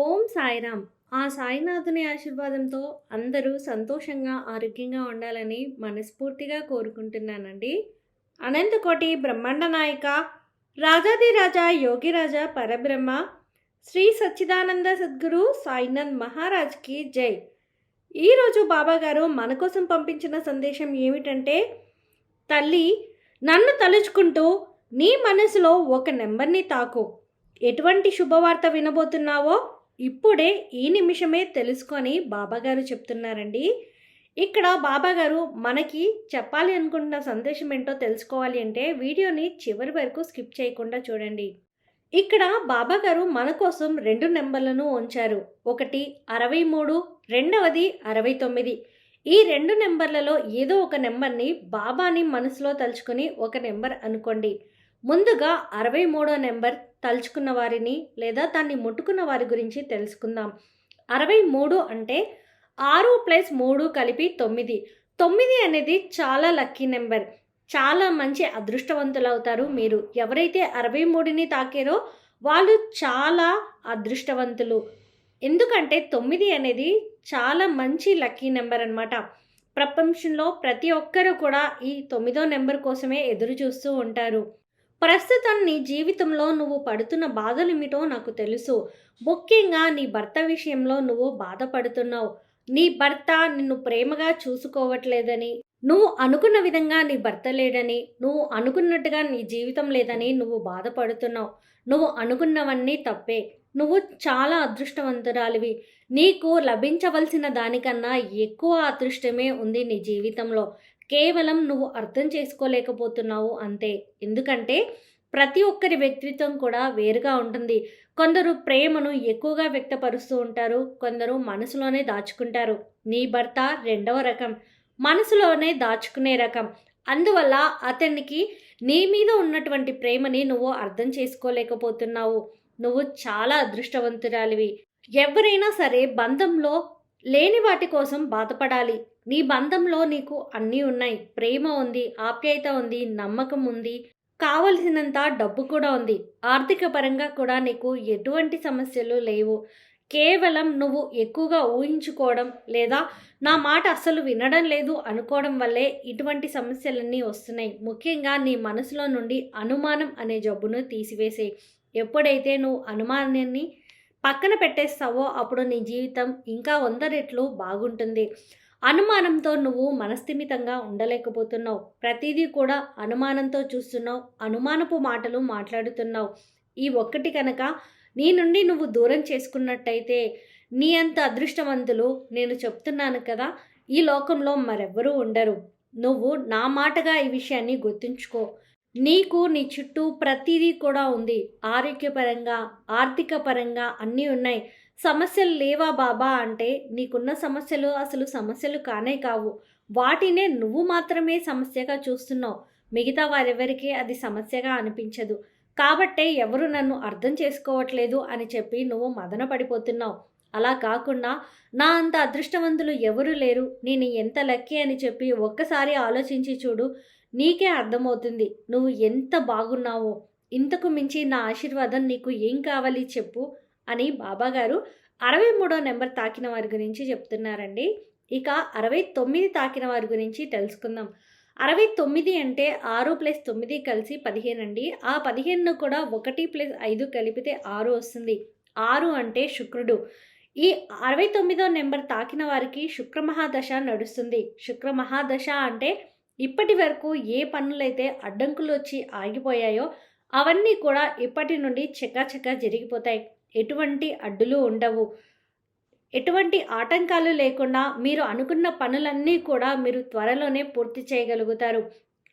ఓం సాయిరామ్. ఆ సాయినాథుని ఆశీర్వాదంతో అందరూ సంతోషంగా ఆరోగ్యంగా ఉండాలని మనస్ఫూర్తిగా కోరుకుంటున్నానండి. అనంతకోటి బ్రహ్మాండ నాయక రాజాదిరాజా యోగిరాజా పరబ్రహ్మ శ్రీ సచ్చిదానంద సద్గురు సాయినాథ్ మహారాజ్కి జై. ఈరోజు బాబాగారు మన కోసం పంపించిన సందేశం ఏమిటంటే తల్లి నన్ను తలుచుకుంటూ నీ మనసులో ఒక నెంబర్ని తాకు. ఎటువంటి శుభవార్త వినబోతున్నావో ఇప్పుడే ఈ నిమిషమే తెలుసుకొని బాబాగారు చెప్తున్నారండి. ఇక్కడ బాబాగారు మనకి చెప్పాలి అనుకుంటున్న సందేశం ఏంటో తెలుసుకోవాలి అంటే వీడియోని చివరి వరకు స్కిప్ చేయకుండా చూడండి. ఇక్కడ బాబాగారు మన కోసం రెండు నెంబర్లను ఉంచారు. ఒకటి అరవై మూడు రెండవది అరవై తొమ్మిది. ఈ రెండు నెంబర్లలో ఏదో ఒక నెంబర్ని బాబాని మనసులో తలుచుకుని ఒక నెంబర్ అనుకోండి. ముందుగా అరవై మూడో నెంబర్ తలుచుకున్న వారిని లేదా దాన్ని ముట్టుకున్న వారి గురించి తెలుసుకుందాం. అరవై మూడు అంటే ఆరు ప్లస్ మూడు కలిపి తొమ్మిది. తొమ్మిది అనేది చాలా లక్కీ నెంబర్. చాలా మంచి అదృష్టవంతులు అవుతారు మీరు. ఎవరైతే అరవై మూడుని తాకారో వాళ్ళు చాలా అదృష్టవంతులు. ఎందుకంటే తొమ్మిది అనేది చాలా మంచి లక్కీ నెంబర్ అనమాట ప్రపంచంలో ప్రతి ఒక్కరూ కూడా ఈ తొమ్మిదో నెంబర్ కోసమే ఎదురు చూస్తూ ఉంటారు. ప్రస్తుతం నీ జీవితంలో నువ్వు పడుతున్న బాధలేమిటో నాకు తెలుసు. ముఖ్యంగా నీ భర్త విషయంలో నువ్వు బాధపడుతున్నావు. నీ భర్త నిన్ను ప్రేమగా చూసుకోవట్లేదని నువ్వు అనుకున్న విధంగా నీ భర్త లేడని నువ్వు అనుకున్నట్టుగా నీ జీవితం లేదని నువ్వు బాధపడుతున్నావు. నువ్వు అనుకున్నవన్నీ తప్పే. నువ్వు చాలా అదృష్టవంతురాలివి. నీకు లభించవలసిన దానికన్నా ఎక్కువ అదృష్టమే ఉంది నీ జీవితంలో. కేవలం నువ్వు అర్థం చేసుకోలేకపోతున్నావు అంతే. ఎందుకంటే ప్రతి ఒక్కరి వ్యక్తిత్వం కూడా వేరుగా ఉంటుంది. కొందరు ప్రేమను ఎక్కువగా వ్యక్తపరుస్తూ ఉంటారు. కొందరు మనసులోనే దాచుకుంటారు. నీ భర్త రెండవ రకం. మనసులోనే దాచుకునే రకం. అందువల్ల అతనికి నీ మీద ఉన్నటువంటి ప్రేమని నువ్వు అర్థం చేసుకోలేకపోతున్నావు. నువ్వు చాలా అదృష్టవంతురాలివి. ఎవరైనా సరే బంధంలో లేని వాటి కోసం బాధపడాలి. నీ బంధంలో నీకు అన్నీ ఉన్నాయి. ప్రేమ ఉంది ఆప్యాయత ఉంది నమ్మకం ఉంది. కావలసినంత డబ్బు కూడా ఉంది. ఆర్థిక పరంగా కూడా నీకు ఎటువంటి సమస్యలు లేవు. కేవలం నువ్వు ఎక్కువగా ఊహించుకోవడం లేదా నా మాట అస్సలు వినడం లేదు అనుకోవడం వల్లే ఇటువంటి సమస్యలన్నీ వస్తున్నాయి. ముఖ్యంగా నీ మనసులో నుండి అనుమానం అనే జబ్బును తీసివేసే ఎప్పుడైతే నువ్వు అనుమానాన్ని పక్కన పెట్టేస్తావో అప్పుడు నీ జీవితం ఇంకా వంద రెట్లు బాగుంటుంది. అనుమానంతో నువ్వు మనస్థిమితంగా ఉండలేకపోతున్నావు. ప్రతిదీ కూడా అనుమానంతో చూస్తున్నావు. అనుమానపు మాటలు మాట్లాడుతున్నావు. ఈ ఒక్కటి కనుక నీ నుండి నువ్వు దూరం చేసుకున్నట్టయితే నీ అంత అదృష్టవంతులు నేను చెప్తున్నాను కదా ఈ లోకంలో మరెవ్వరూ ఉండరు. నువ్వు నా మాటగా ఈ విషయాన్ని గుర్తుంచుకో. నీకు నీ చుట్టూ ప్రతిదీ కూడా ఉంది. ఆరోగ్యపరంగా ఆర్థిక పరంగా అన్నీ ఉన్నాయి. సమస్యలు లేవా బాబా అంటే నీకున్న సమస్యలు అసలు సమస్యలు కానే కావు. వాటినే నువ్వు మాత్రమే సమస్యగా చూస్తున్నావు. మిగతా వారెవరికీ అది సమస్యగా అనిపించదు. కాబట్టే ఎవరు నన్ను అర్థం చేసుకోవట్లేదు అని చెప్పి నువ్వు మదన పడిపోతున్నావు. అలా కాకుండా నా అంత అదృష్టవంతులు ఎవరు లేరు. నేను ఎంత లక్కీ అని చెప్పి ఒక్కసారి ఆలోచించి చూడు. నీకే అర్థమవుతుంది. నువ్వు ఎంత బాగున్నావో ఇంతకు మించి నా ఆశీర్వాదం నీకు ఏం కావాలి చెప్పు అని బాబాగారు అరవై మూడో నెంబర్ తాకిన వారి గురించి చెప్తున్నారండి. ఇక అరవై తొమ్మిది తాకిన వారి గురించి తెలుసుకుందాం. అరవై తొమ్మిది అంటే ఆరు ప్లస్ తొమ్మిది కలిసి పదిహేను అండి. ఆ పదిహేను కూడా ఒకటి ప్లస్ ఐదు కలిపితే ఆరు వస్తుంది. ఆరు అంటే శుక్రుడు. ఈ అరవై తొమ్మిదో నెంబర్ తాకిన వారికి శుక్ర మహాదశ నడుస్తుంది. శుక్ర మహాదశ అంటే ఇప్పటి వరకు ఏ పనులైతే అడ్డంకులు వచ్చి ఆగిపోయాయో అవన్నీ కూడా ఇప్పటి నుండి చకాచకా జరిగిపోతాయి. ఎటువంటి అడ్డులు ఉండవు. ఎటువంటి ఆటంకాలు లేకుండా మీరు అనుకున్న పనులన్నీ కూడా మీరు త్వరలోనే పూర్తి చేయగలుగుతారు.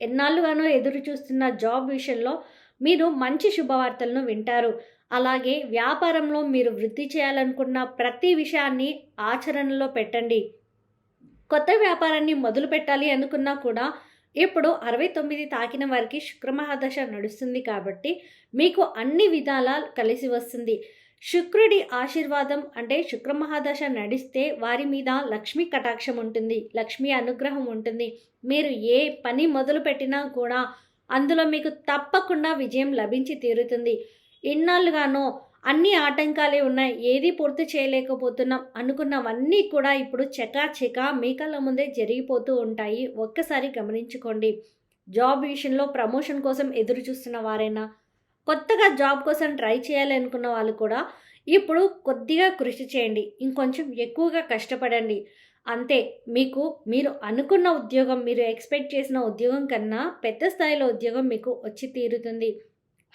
ఎన్నాళ్ళుగానో ఎదురు చూస్తున్న జాబ్ విషయంలో మీరు మంచి శుభవార్తలను వింటారు. అలాగే వ్యాపారంలో మీరు వృద్ధి చేయాలనుకున్న ప్రతి విషయాన్ని ఆచరణలో పెట్టండి. కొత్త వ్యాపారాన్ని మొదలు పెట్టాలి అనుకున్నా కూడా ఇప్పుడు అరవై తొమ్మిది తాకిన వారికి శుక్రమహాదశ నడుస్తుంది కాబట్టి మీకు అన్ని విధాల కలిసి వస్తుంది. శుక్రుడి ఆశీర్వాదం అంటే శుక్రమహాదశ నడిస్తే వారి మీద లక్ష్మీ కటాక్షం ఉంటుంది లక్ష్మీ అనుగ్రహం ఉంటుంది. మీరు ఏ పని మొదలు పెట్టినా కూడా అందులో మీకు తప్పకుండా విజయం లభించి తీరుతుంది. ఇన్నాళ్ళుగానో అన్ని ఆటంకాలే ఉన్నాయి. ఏది పూర్తి చేయలేకపోతున్నాం. అనుకున్నవన్నీ కూడా ఇప్పుడు చకాచకా మీ కళ్ళ ముందే జరిగిపోతూ ఉంటాయి. ఒక్కసారి గమనించుకోండి. జాబ్ విషయంలో ప్రమోషన్ కోసం ఎదురు చూస్తున్న వారైనా కొత్తగా జాబ్ కోసం ట్రై చేయాలి అనుకున్న వాళ్ళు కూడా ఇప్పుడు కొద్దిగా కృషి చేయండి. ఇంకొంచెం ఎక్కువగా కష్టపడండి. అంతే మీకు మీరు అనుకున్న ఉద్యోగం మీరు ఎక్స్పెక్ట్ చేసిన ఉద్యోగం కన్నా పెద్ద స్థాయిలో ఉద్యోగం మీకు వచ్చి తీరుతుంది.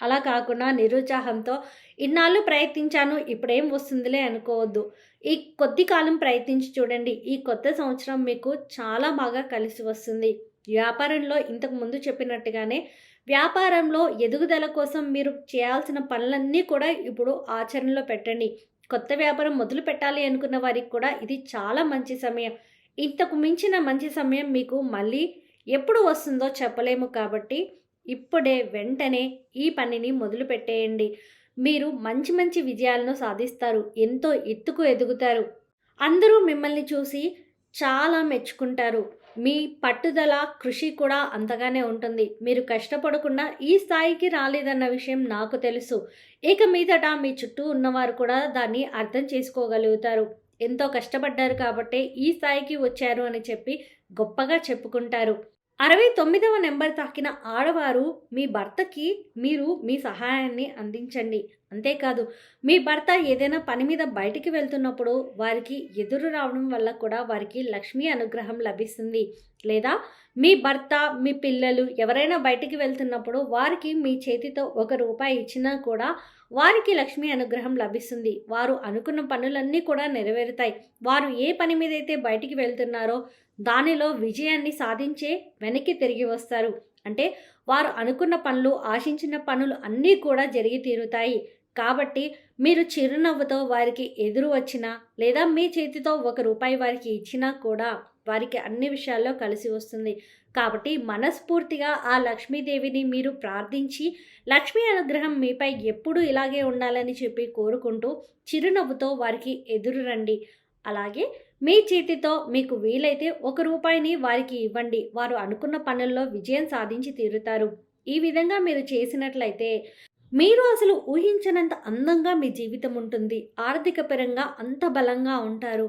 అలా కాకుండా నిరుత్సాహంతో ఇన్నాళ్ళు ప్రయత్నించాను ఇప్పుడేం వస్తుందిలే అనుకోవద్దు. ఈ కొద్ది కాలం ప్రయత్నించి చూడండి ఈ కొత్త సంవత్సరం మీకు చాలా బాగా కలిసి వస్తుంది. వ్యాపారంలో ఇంతకు ముందు చెప్పినట్టుగానే వ్యాపారంలో ఎదుగుదల కోసం మీరు చేయాల్సిన పనులన్నీ కూడా ఇప్పుడు ఆచరణలో పెట్టండి. కొత్త వ్యాపారం మొదలు పెట్టాలి అనుకున్న వారికి కూడా ఇది చాలా మంచి సమయం. ఇంతకు మించిన మంచి సమయం మీకు మళ్ళీ ఎప్పుడు వస్తుందో చెప్పలేము కాబట్టి ఇప్పుడే వెంటనే ఈ పనిని మొదలుపెట్టేయండి. మీరు మంచి మంచి విజయాలను సాధిస్తారు. ఎంతో ఎత్తుకు ఎదుగుతారు. అందరూ మిమ్మల్ని చూసి చాలా మెచ్చుకుంటారు. మీ పట్టుదల కృషి కూడా అంతగానే ఉంటుంది. మీరు కష్టపడకుండా ఈ స్థాయికి రాలేదన్న విషయం నాకు తెలుసు. ఇక మీదట మీ చుట్టూ ఉన్నవారు కూడా దాన్ని అర్థం చేసుకోగలుగుతారు. ఎంతో కష్టపడ్డారు కాబట్టే ఈ స్థాయికి వచ్చారు అని చెప్పి గొప్పగా చెప్పుకుంటారు. అరవై తొమ్మిదవ నెంబర్ తాకిన ఆడవారు మీ భర్తకి మీరు మీ సహాయాన్ని అందించండి. అంతేకాదు మీ భర్త ఏదైనా పని మీద బయటికి వెళ్తున్నప్పుడు వారికి ఎదురు రావడం వల్ల కూడా వారికి లక్ష్మీ అనుగ్రహం లభిస్తుంది. లేదా మీ భర్త మీ పిల్లలు ఎవరైనా బయటికి వెళ్తున్నప్పుడు వారికి మీ చేతితో ఒక రూపాయి ఇచ్చినా కూడా వారికి లక్ష్మీ అనుగ్రహం లభిస్తుంది. వారు అనుకున్న పనులన్నీ కూడా నెరవేరుతాయి. వారు ఏ పని మీద అయితే బయటికి వెళ్తున్నారో దానిలో విజయాన్ని సాధించే వెనక్కి తిరిగి వస్తారు. అంటే వారు అనుకున్న పనులు ఆశించిన పనులు అన్నీ కూడా జరిగి తీరుతాయి. కాబట్టి మీరు చిరునవ్వుతో వారికి ఎదురు వచ్చినా లేదా మీ చేతితో ఒక రూపాయి వారికి ఇచ్చినా కూడా వారికి అన్ని విషయాల్లో కలిసి వస్తుంది. కాబట్టి మనస్ఫూర్తిగా ఆ లక్ష్మీదేవిని మీరు ప్రార్థించి లక్ష్మీ అనుగ్రహం మీపై ఎప్పుడూ ఇలాగే ఉండాలని చెప్పి కోరుకుంటూ చిరునవ్వుతో వారికి ఎదురు రండి. అలాగే మీ చేతితో మీకు వీలైతే ఒక రూపాయిని వారికి ఇవ్వండి. వారు అనుకున్న పనుల్లో విజయం సాధించి తీరుతారు. ఈ విధంగా మీరు చేసినట్లయితే మీరు అసలు ఊహించినంత అందంగా మీ జీవితం ఉంటుంది. ఆర్థిక పరంగా అంత బలంగా ఉంటారు.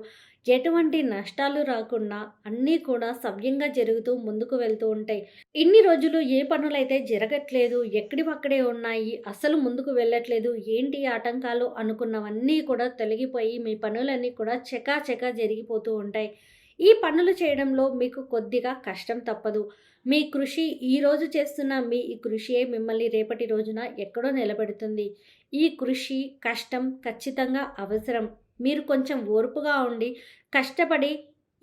ఎటువంటి నష్టాలు రాకుండా అన్నీ కూడా సవ్యంగా జరుగుతూ ముందుకు వెళ్తూ ఉంటాయి. ఇన్ని రోజులు ఏ పనులైతే జరగట్లేదు ఎక్కడివక్కడే ఉన్నాయి అసలు ముందుకు వెళ్ళట్లేదు ఏంటి ఆటంకాలు అనుకున్నవన్నీ కూడా తొలగిపోయి మీ పనులన్నీ కూడా చకాచకా జరిగిపోతూ ఉంటాయి. ఈ పనులు చేయడంలో మీకు కొద్దిగా కష్టం తప్పదు. మీ కృషి ఈరోజు చేస్తున్న మీ ఈ కృషియే మిమ్మల్ని రేపటి రోజున ఎక్కడో నిలబెడుతుంది. ఈ కృషి కష్టం ఖచ్చితంగా అవసరం. మీరు కొంచెం ఓర్పుగా ఉండి కష్టపడి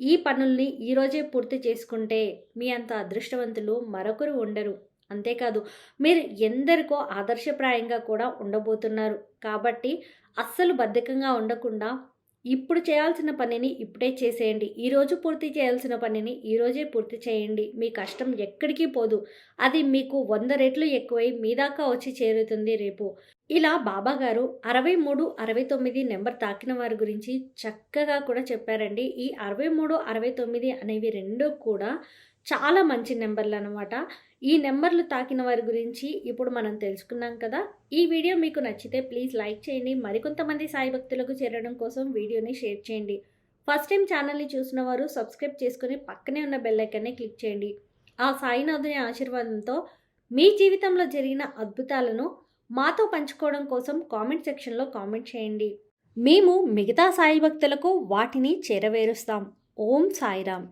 ఈ పనుల్ని ఈరోజే పూర్తి చేసుకుంటే మీ అంత అదృష్టవంతులు మరొకరు ఉండరు. అంతేకాదు మీరు ఎందరికో ఆదర్శప్రాయంగా కూడా ఉండబోతున్నారు. కాబట్టి అస్సలు బద్ధకంగా ఉండకుండా ఇప్పుడు చేయాల్సిన పనిని ఇప్పుడే చేసేయండి. ఈరోజు పూర్తి చేయాల్సిన పనిని ఈరోజే పూర్తి చేయండి. మీ కష్టం ఎక్కడికి పోదు. అది మీకు వంద రెట్లు ఎక్కువై మీ దాకా వచ్చి చేరుతుంది రేపు. ఇలా బాబాగారు అరవై మూడు అరవై తొమ్మిది నెంబర్ తాకిన వారి గురించి చక్కగా కూడా చెప్పారండి. ఈ అరవై మూడు అరవై తొమ్మిది అనేవి రెండు కూడా చాలా మంచి నెంబర్లు అనమాట ఈ నెంబర్లు తాకిన వారి గురించి ఇప్పుడు మనం తెలుసుకున్నాం కదా. ఈ వీడియో మీకు నచ్చితే ప్లీజ్ లైక్ చేయండి. మరికొంతమంది సాయి భక్తులకు చేరడం కోసం వీడియోని షేర్ చేయండి. ఫస్ట్ టైం ఛానల్ని చూసిన వారు సబ్స్క్రైబ్ చేసుకుని పక్కనే ఉన్న బెల్ ఐకాన్ని క్లిక్ చేయండి. ఆ సాయినాథుని ఆశీర్వాదంతో మీ జీవితంలో జరిగిన అద్భుతాలను మాతో పంచుకోవడం కోసం కామెంట్ సెక్షన్లో కామెంట్ చేయండి. మేము మిగతా సాయి భక్తులకు వాటిని చేరవేరుస్తాం. ఓం సాయిరామ్.